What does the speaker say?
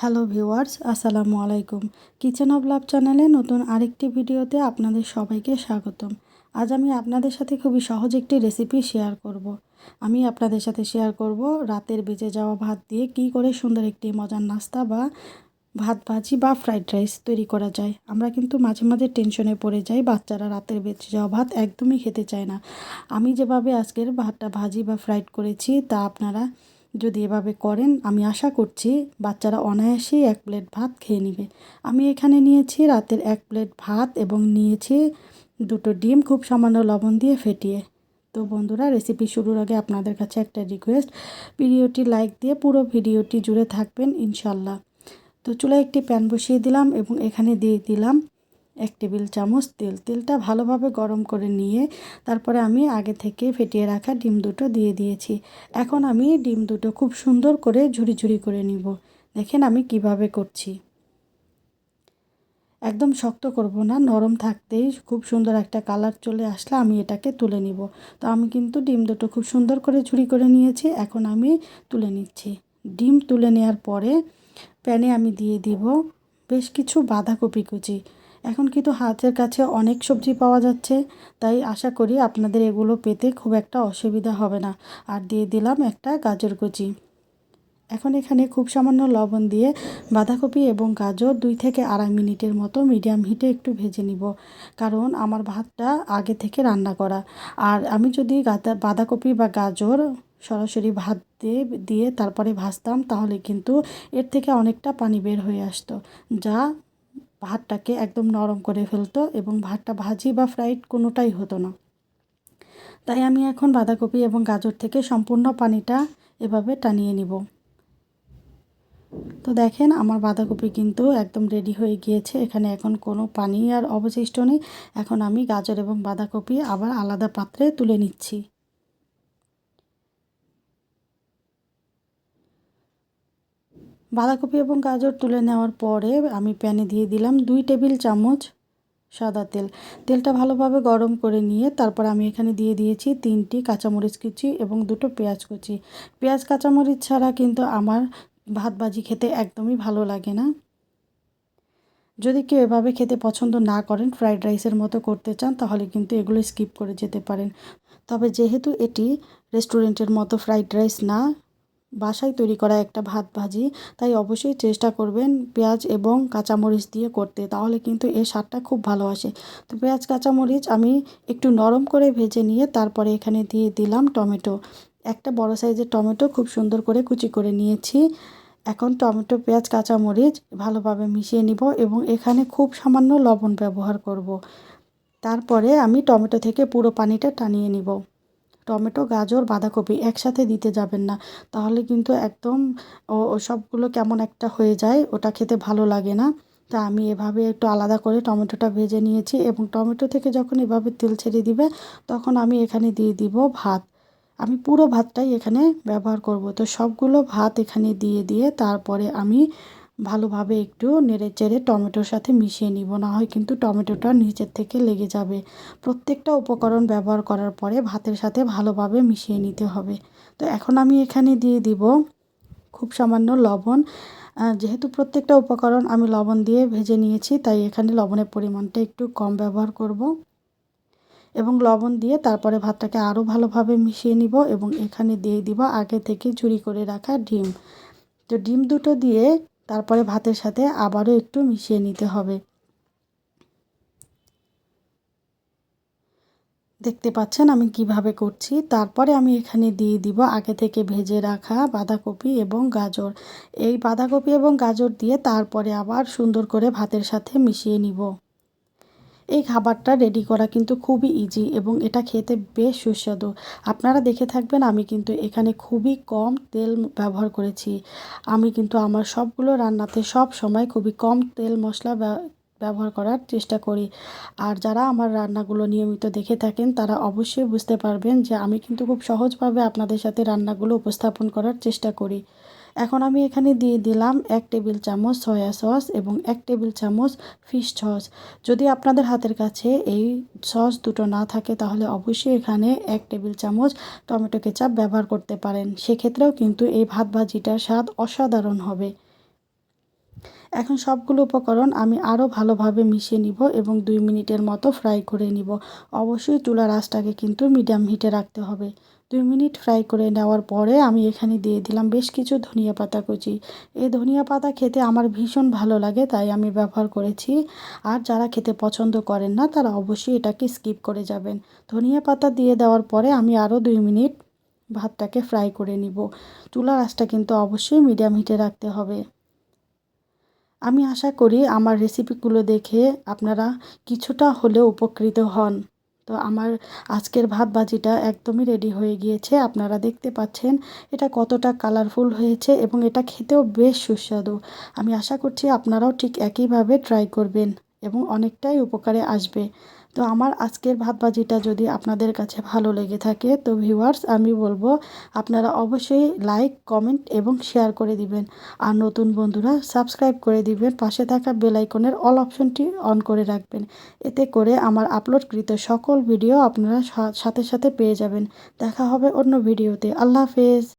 Hello viewers, আসসালামু আলাইকুম। Kitchen of love চ্যানেলে নতুন আরেকটি ভিডিওতে আপনাদের সবাইকে স্বাগতম। আজ আমি আপনাদের সাথে খুবই সহজ একটি রেসিপি শেয়ার করব। আমি আপনাদের সাথে শেয়ার করব রাতের বেঁচে যাওয়া ভাত দিয়ে কি করে সুন্দর একটি মজার নাস্তা বা ভাত ভাজি বা ফ্রাইড রাইস তৈরি করা যায়। আমরা কিন্তু মাঝে মাঝে টেনশনে পড়ে যাই, বাচ্চারা রাতের বেঁচে যাওয়া ভাত একদমই খেতে চায় না। আমি যেভাবে আজকের ভাতটা ভাজি বা ফ্রাইড করেছি তা আপনারা যদি এভাবে করেন, আমি আশা করছি বাচ্চারা অনায়াসেই এক প্লেট ভাত খেয়ে নেবে। আমি এখানে নিয়েছি রাতের এক প্লেট ভাত এবং নিয়েছি দুটো ডিম, খুব সামান্য লবণ দিয়ে ফেটিয়ে। তো বন্ধুরা রেসিপি শুরুর আগে আপনাদের কাছে একটা রিকোয়েস্ট ভিডিওটি লাইক দিয়ে পুরো ভিডিওটি জুড়ে থাকবেন ইনশাল্লাহ তো চুলায় একটি প্যান বসিয়ে দিলাম এবং এখানে দিয়ে দিলাম এক টেবিল চামচ তেল, তেলটা ভালোভাবে গরম করে নিয়ে তারপরে আমি আগে থেকে ফেটিয়ে রাখা ডিম দুটো দিয়ে দিয়েছি। এখন আমি ডিম দুটো খুব সুন্দর করে ঝুড়ি ঝুড়ি করে নিব। দেখেন আমি কীভাবে করছি। একদম শক্ত করব না, নরম থাকতেই খুব সুন্দর একটা কালার চলে আসলে আমি এটাকে তুলে নিব। তো আমি কিন্তু ডিম দুটো খুব সুন্দর করে ঝুড়ি করে নিয়েছি, এখন আমি তুলে নিচ্ছি। ডিম তুলে নেওয়ার পরে প্যানে আমি দিয়ে দিব বেশ কিছু বাঁধাকপি কুচি। এখন কিন্তু হাতের কাছে অনেক সবজি পাওয়া যাচ্ছে, তাই আশা করি আপনাদের এগুলো পেতে খুব একটা অসুবিধা হবে না। আর দিয়ে দিলাম একটা গাজর কুচি। এখন এখানে খুব সামান্য লবণ দিয়ে বাঁধাকপি এবং গাজর দুই থেকে আড়াই মিনিটের মতো মিডিয়াম হিটে একটু ভেজে নিব, কারণ আমার ভাতটা আগে থেকে রান্না করা। আর আমি যদি গাদা, বাঁধাকপি বা গাজর সরাসরি ভাত দিয়ে দিয়ে তারপরে ভাজতাম, তাহলে কিন্তু এর থেকে অনেকটা পানি বের হয়ে আসতো, যা ভাতটাকে একদম নরম করে ফেলতো এবং ভাতটা ভাজি বা ফ্রাইড কোনোটাই হতো না। তাই আমি এখন বাঁধাকপি এবং গাজর থেকে সম্পূর্ণ পানিটা এভাবে টানিয়ে নিব। তো দেখেন আমার বাঁধাকপি কিন্তু একদম রেডি হয়ে গিয়েছে। এখানে এখন কোনো পানি আর অবশিষ্ট নেই। এখন আমি গাজর এবং বাঁধাকপি আবার আলাদা পাত্রে তুলে নিচ্ছি। বাঁধাকপি এবং গাজর তুলে নেওয়ার পরে আমি প্যানে দিয়ে দিলাম দুই টেবিল চামচ সাদা তেল। তেলটা ভালোভাবে গরম করে নিয়ে তারপর আমি এখানে দিয়ে দিয়েছি তিনটি কাঁচামরিচ কুচি এবং দুটো পেঁয়াজ কুচি। পেঁয়াজ কাঁচামরিচ ছাড়া কিন্তু আমার ভাত ভাজি খেতে একদমই ভালো লাগে না। যদি কেউ এভাবে খেতে পছন্দ না করেন, ফ্রাইড রাইসের মতো করতে চান, তাহলে কিন্তু এগুলো স্কিপ করে যেতে পারেন। তবে যেহেতু এটি রেস্টুরেন্টের মতো ফ্রাইড রাইস না বাসায় তৈরি করা একটা ভাত ভাজি, তাই অবশ্যই চেষ্টা করবেন পেঁয়াজ এবং কাঁচামরিচ দিয়ে করতে, তাহলে কিন্তু এর স্বাদটা খুব ভালো আসে। তো পেঁয়াজ, কাঁচামরিচ আমি একটু নরম করে ভেজে নিয়ে তারপরে এখানে দিয়ে দিলাম টমেটো। একটা বড় সাইজের টমেটো খুব সুন্দর করে কুচি করে নিয়েছি। এখন টমেটো, পেঁয়াজ, কাঁচামরিচ ভালোভাবে মিশিয়ে নিব এবং এখানে খুব সামান্য লবণ ব্যবহার করব। তারপরে আমি টমেটো থেকে পুরো পানিটা টানিয়ে নিব। টমেটো, গাজর, বাঁধাকপি একসাথে দিতে যাবেন না। তাহলে কিন্তু একদম ও সবগুলো কেমন একটা হয়ে যায়, ওটা খেতে ভালো লাগে না। তা আমি এভাবে একটু আলাদা করে টমেটোটা ভেজে নিয়েছি এবং টমেটো থেকে যখন এভাবে তেল ছেড়ে দিবে, তখন আমি এখানে দিয়ে দিব ভাত। আমি পুরো ভাতটাই এখানে ব্যবহার করব। তো সবগুলো ভাত এখানে দিয়ে দিয়ে তারপরে আমি ভালোভাবে একটু নেড়ে চেড়ে টমেটোর সাথে মিশিয়ে নিব, না হয় কিন্তু টমেটোটা নিচের থেকে লেগে যাবে। প্রত্যেকটা উপকরণ ব্যবহার করার পরে ভাতের সাথে ভালোভাবে মিশিয়ে নিতে হবে। তো এখন আমি এখানে দিয়ে দিব খুব সামান্য লবণ। যেহেতু প্রত্যেকটা উপকরণ আমি লবণ দিয়ে ভেজে নিয়েছি, তাই এখানে লবণের পরিমাণটা একটু কম ব্যবহার করব। এবং লবণ দিয়ে তারপরে ভাতটাকে আরও ভালোভাবে মিশিয়ে নিব এবং এখানে দিয়ে দিব আগে থেকে চুরি করে রাখা ডিম। তো ডিম দুটো দিয়ে তারপরে ভাতের সাথে আবারও একটু মিশিয়ে নিতে হবে। দেখতে পাচ্ছেন আমি কীভাবে করছি। তারপরে আমি এখানে দিয়ে দিব আগে থেকে ভেজে রাখা বাঁধাকপি এবং গাজর। এই বাঁধাকপি এবং গাজর দিয়ে তারপরে আবার সুন্দর করে ভাতের সাথে মিশিয়ে নিব। এই খাবারটা রেডি করা কিন্তু খুবই ইজি এবং এটা খেতে বেশ সুস্বাদু। আপনারা দেখে থাকবেন আমি কিন্তু এখানে খুবই কম তেল ব্যবহার করেছি। আমি কিন্তু আমার সবগুলো রান্নাতে সব সময় খুবই কম তেল মশলা ব্যবহার করার চেষ্টা করি। আর যারা আমার রান্নাগুলো নিয়মিত দেখে থাকেন, তারা অবশ্যই বুঝতে পারবেন যে আমি কিন্তু খুব সহজভাবে আপনাদের সাথে রান্নাগুলো উপস্থাপন করার চেষ্টা করি। এখন আমি এখানে দিয়ে দিলাম এক টেবিল চামচ সয়া সস এবং এক টেবিল চামচ ফিশ সস। যদি আপনাদের হাতের কাছে এই সস দুটো না থাকে, তাহলে অবশ্যই এখানে এক টেবিল চামচ টমেটো কেচাপ ব্যবহার করতে পারেন। সেক্ষেত্রেও কিন্তু এই ভাত ভাজিটার স্বাদ অসাধারণ হবে। এখন সবগুলো উপকরণ আমি আরও ভালোভাবে মিশিয়ে নিব এবং দুই মিনিটের মতো ফ্রাই করে নিব। অবশ্যই চুলার আঁচটাকে কিন্তু মিডিয়াম হিটে রাখতে হবে। দুই মিনিট ফ্রাই করে নেওয়ার পরে আমি এখানে দিয়ে দিলাম বেশ কিছু ধনিয়া পাতা কুচি। এই ধনিয়া পাতা খেতে আমার ভীষণ ভালো লাগে, তাই আমি ব্যবহার করেছি। আর যারা খেতে পছন্দ করেন না, তারা অবশ্যই এটাকে স্কিপ করে যাবেন। ধনিয়া পাতা দিয়ে দেওয়ার পরে আমি আরও দুই মিনিট ভাতটাকে ফ্রাই করে নিব। চুলার আঁচটা কিন্তু অবশ্যই মিডিয়াম হিটে রাখতে হবে। আমি আশা করি আমার রেসিপিগুলো দেখে আপনারা কিছুটা হলেও উপকৃত হন। তো আমার আজকের ভাত বাজিটা একদমই রেডি হয়ে গিয়েছে। আপনারা দেখতে পাচ্ছেন এটা কতটা কালারফুল হয়েছে এবং এটা খেতেও বেশ সুস্বাদু। আমি আশা করছি আপনারাও ঠিক একইভাবে ট্রাই করবেন এবং অনেকটাই উপকারে আসবে। তো আমার আজকের ভাত ভাজিটা যদি আপনাদের কাছে ভালো লেগে থাকে, তো ভিউয়ার্স আমি বলব আপনারা অবশ্যই লাইক কমেন্ট এবং শেয়ার করে দিবেন। আর নতুন বন্ধুরা সাবস্ক্রাইব করে দিবেন। পাশে থাকা বেল আইকনের অল অপশনটি অন করে রাখবেন। এতে করে আমার আপলোডকৃত সকল ভিডিও আপনারা সাথে সাথে পেয়ে যাবেন। দেখা হবে অন্য ভিডিওতে আল্লাহ হাফেজ।